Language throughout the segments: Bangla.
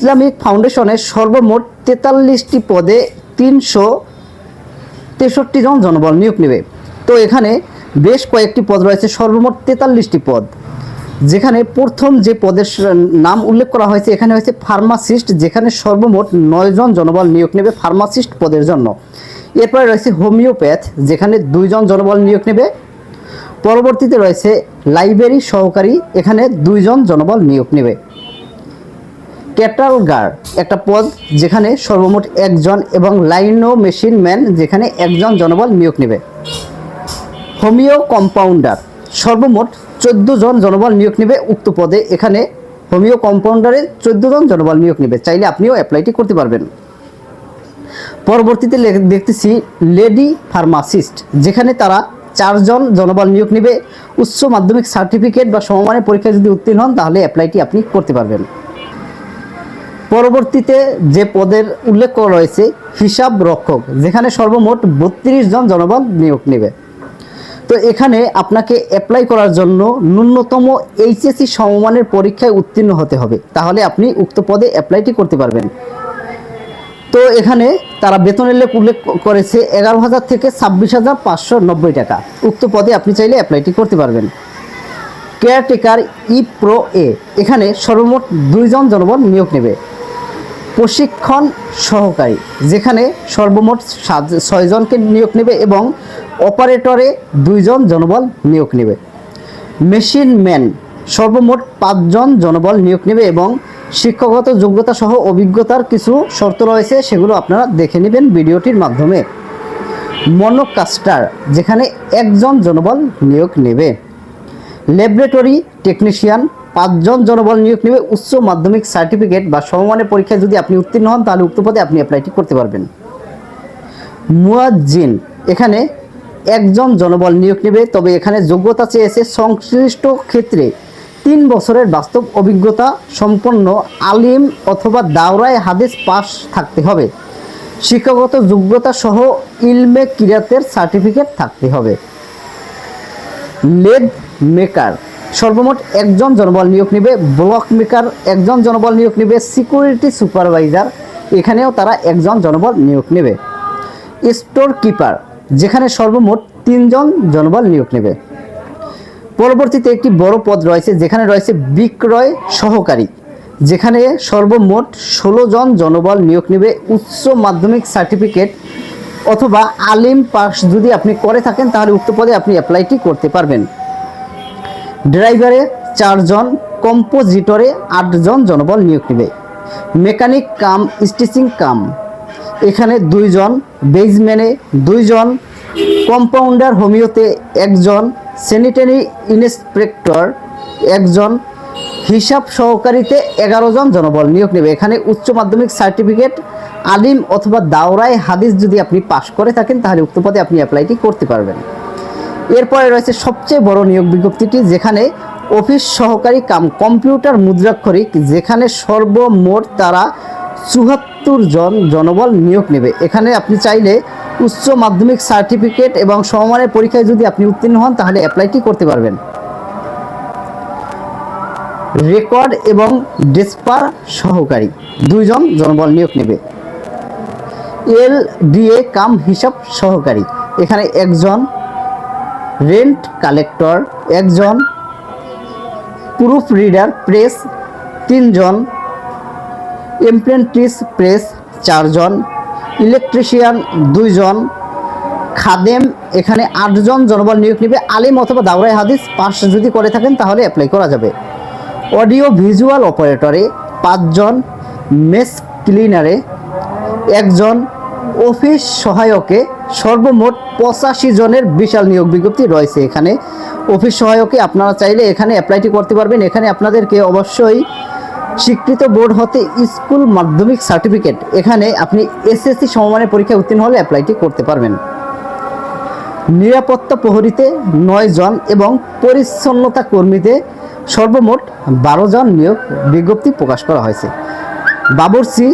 ইসলামিক ফাউন্ডেশনের সর্বমোট তেতাল্লিশটি পদে তিনশো তেষট্টি জন জনবল নিয়োগ নেবে। তো এখানে বেশ কয়েকটি পদ রয়েছে, সর্বমোট তেতাল্লিশটি পদ। যেখানে প্রথম যে পদের নাম উল্লেখ করা হয়েছে, এখানে হয়েছে ফার্মাসিস্ট, যেখানে সর্বমোট নয় জন জনবল নিয়োগ নেবে ফার্মাসিস্ট পদের জন্য। এরপরে রয়েছে হোমিওপ্যাথ, যেখানে দুইজন জনবল নিয়োগ নেবে। পরবর্তীতে রয়েছে লাইব্রেরি সহকারী, এখানে দুইজন জনবল নিয়োগ নেবে। ক্যাটাল গার্ড, একটা পদ যেখানে সর্বমোট একজন এবং লাইনো মেশিন ম্যান যেখানে একজন জনবল নিয়োগ নেবে। হোমিও কম্পাউন্ডার, সর্বমোট চোদ্দ জন জনবল নিয়োগ নেবে উক্ত পদে। এখানে হোমিও কম্পাউন্ডারে চোদ্দ জন জনবল নিয়োগ নেবে, চাইলে আপনিও অ্যাপ্লাইটি করতে পারবেন। পরবর্তীতে দেখতেছি লেডি ফার্মাসিস্ট, যেখানে তারা চারজন জনবল নিয়োগ নেবে। উচ্চ মাধ্যমিক সার্টিফিকেট বা সমমানের পরীক্ষায় যদি উত্তীর্ণ হন, তাহলে অ্যাপ্লাইটি আপনি করতে পারবেন। পরবর্তীতে যে পদের উল্লেখ করা রয়েছে, হিসাব রক্ষক, যেখানে সর্বমোট বত্রিশ জন জনবল নিয়োগ নেবে। তো এখানে আপনাকে অ্যাপ্লাই করার জন্য ন্যূনতম এইচএসসি সমমানের পরীক্ষায় উত্তীর্ণ হতে হবে। তাহলে আপনি উক্ত পদে অ্যাপ্লাইটি করতে পারবেন। তো এখানে তারা বেতনের লেখ উল্লেখ করেছে এগারো হাজার থেকে ছাব্বিশ হাজার পাঁচশো নব্বই টাকা। উক্ত পদে আপনি চাইলে অ্যাপ্লাইটি করতে পারবেন। কেয়ারটেকার ই প্রো এ এখানে সর্বমোট দুইজন জনবল নিয়োগ নেবে। প্রশিক্ষণ সহকারী, যেখানে সর্বমোট সাত- ছয়জনকে নিয়োগ নেবে এবং অপারেটরে দুইজন জনবল নিয়োগ নেবে। মেশিন ম্যান, সর্বমোট পাঁচজন জনবল নিয়োগ নেবে এবং শিক্ষাগত যোগ্যতা সহ অভিজ্ঞতার কিছু শর্ত রয়েছে, সেগুলো আপনারা দেখে নেবেন ভিডিওটির মাধ্যমে। মনোকাস্টার, যেখানে একজন জনবল নিয়োগ নেবে। ল্যাবরেটরি টেকনিশিয়ান পাঁচজন জনবল নিয়োগ নেবে, উচ্চ মাধ্যমিক সার্টিফিকেট বা সমমানের পরীক্ষায় যদি আপনি উত্তীর্ণ হন, তাহলে উক্ত পদে আপনি অ্যাপ্লাইটি করতে পারবেন। মুয়াজ্জিন, এখানে একজন জনবল নিয়োগ নেবে, তবে এখানে যোগ্যতা চেয়েছে সংশ্লিষ্ট ক্ষেত্রে তিন বছরের বাস্তব অভিজ্ঞতা সম্পন্ন আলিম অথবা দাওরায় হাদিস পাস থাকতে হবে। শিক্ষাগত যোগ্যতা সহ ইলমে কিরাতের সার্টিফিকেট থাকতে হবে। লেদ মেকার সর্বমোট একজন জনবল নিয়োগ নেবে, ব্লক মেকার একজন জনবল নিয়োগ নেবে, সিকিউরিটি সুপারভাইজার, এখানেও তারা একজন জনবল নিয়োগ নেবে। স্টোর কিপার, যেখানে সর্বমোট তিনজন জনবল নিয়োগ নেবে। পরবর্তীতে একটি বড় পদ রয়েছে, যেখানে রয়েছে বিক্রয় সহকারী, যেখানে সর্বমোট ষোলো জন জনবল নিয়োগ নেবে, উচ্চ মাধ্যমিক সার্টিফিকেট অথবা আলিম পাস যদি আপনি করে থাকেন, তাহলে উক্ত পদে আপনি অ্যাপ্লাইটি করতে পারবেন। ড্রাইভারে চারজন, কম্পোজিটরে আটজন জনবল নিয়োগ নেবে। মেকানিক কাম, স্টিচিং কাম। এখানে দুইজন বেজম্যানে দুইজন, কম্পাউন্ডার হোমিওতে একজন, স্যানিটারি ইন্সপেক্টর একজন, হিসাব সহকারীতে এগারো জন জনবল নিয়োগ নেবে। এখানে উচ্চ মাধ্যমিক সার্টিফিকেট, আলিম অথবা দাওরায় হাদিস যদি আপনি পাশ করে থাকেন, তাহলে উক্ত পদে আপনি অ্যাপ্লাইটি করতে পারবেন। এরপরে রয়েছে সবচেয়ে বড় নিয়োগ বিজ্ঞপ্তিটি, যেখানে অফিস সহকারী কাম, কম্পিউটার মুদ্রাক্ষরিক, যেখানে সর্বমোট তারা চুয়াত্তর জন জনবল নিয়োগ নেবে। এখানে আপনি চাইলে উচ্চ মাধ্যমিক সার্টিফিকেট এবং সমমানের পরীক্ষায় যদি আপনি উত্তীর্ণ হন, তাহলে অ্যাপ্লাইটি করতে পারবেন। রেকর্ড এবং ডেসপার সহকারী দুইজন জনবল নিয়োগ নেবে। এল ডিএ কাম হিসাব সহকারী, এখানে একজন রেন্ট কালেক্টর একজন প্রুফ রিডার প্রেস তিনজন এমপ্রেন্টিস প্রেস চারজন ইলেকট্রিশিয়ান দুইজন খাদেম, এখানে আটজন জনবল নিয়োগ নেবে। আলিম অথবা দাওরাই হাদিস পাস যদি করে থাকেন তাহলে অ্যাপ্লাই করা যাবে। অডিও ভিজুয়াল অপারেটরে পাঁচজন মেস ক্লিনারে একজন অফিস সহায়কে সর্বমোট পঁচাশি জনের বিশাল নিয়োগ বিজ্ঞপ্তি রয়েছে এখানে। অফিস সহায়কে আপনারা চাইলে এখানে অ্যাপ্লাইটি করতে পারবেন। এখানে আপনাদেরকে অবশ্যই স্বীকৃত বোর্ড হতে স্কুল মাধ্যমিক সার্টিফিকেট। এখানে আপনি এসএসসি সমমানের পরীক্ষায় উত্তীর্ণ হলে অ্যাপ্লাইটি করতে পারবেন। নিরাপত্তা প্রহরীতে নয় জন এবং পরিচ্ছন্নতা কর্মীতে সর্বমোট বারো জন নিয়োগ বিজ্ঞপ্তি প্রকাশ করা হয়েছে। বাবরসি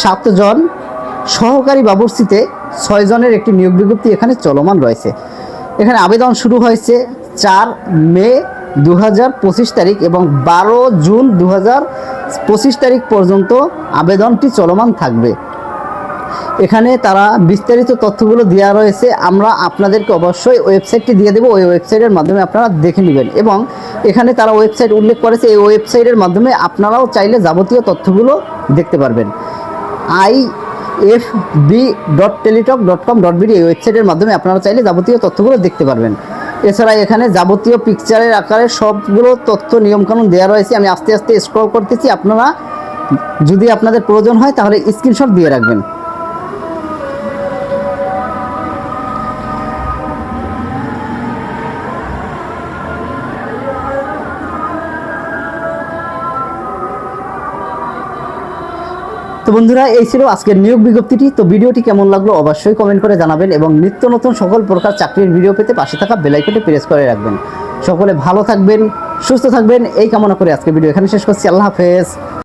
সাতজন সহকারী বাবরসিতে ছয় জনের একটি নিয়োগ বিজ্ঞপ্তি এখানে চলমান রয়েছে। এখানে আবেদন শুরু হয়েছে চার মে দু হাজার পঁচিশ তারিখ এবং বারো জুন দু তারিখ পর্যন্ত আবেদনটি চলমান থাকবে। এখানে তারা বিস্তারিত তথ্যগুলো দেওয়া রয়েছে। আমরা আপনাদেরকে অবশ্যই ওয়েবসাইটটি দিয়ে দেবো। ওই ওয়েবসাইটের মাধ্যমে আপনারা দেখে নেবেন এবং এখানে তারা ওয়েবসাইট উল্লেখ করেছে, এই ওয়েবসাইটের মাধ্যমে আপনারাও চাইলে যাবতীয় তথ্যগুলো দেখতে পারবেন। I F B dot Teletalk dot com dot BD এই ওয়েবসাইটের মাধ্যমে আপনারা চাইলে যাবতীয় তথ্যগুলো দেখতে পারবেন। এছাড়া এখানে যাবতীয় পিকচারের আকারে সবগুলো তথ্য, নিয়মকানুন দেওয়া রয়েছে। আমি আস্তে আস্তে স্ক্রল করতেছি। আপনারা যদি আপনাদের প্রয়োজন হয় তাহলে স্ক্রিনশট দিয়ে রাখবেন। তো বন্ধুরা, এই ছিল আজকের নিয়োগ বিজ্ঞপ্তিটি। তো ভিডিওটি কেমন লাগল অবশ্যই কমেন্ট করে জানাবেন এবং নিত্য নতুন সকল প্রকার চাকরির ভিডিও পেতে পাশে থাকা বেলাইকনটি প্রেস করে রাখবেন। সকলে ভালো থাকবেন, সুস্থ থাকবেন, এই কামনা করে আজকে ভিডিও এখানে শেষ করছি। আল্লাহ হাফেজ।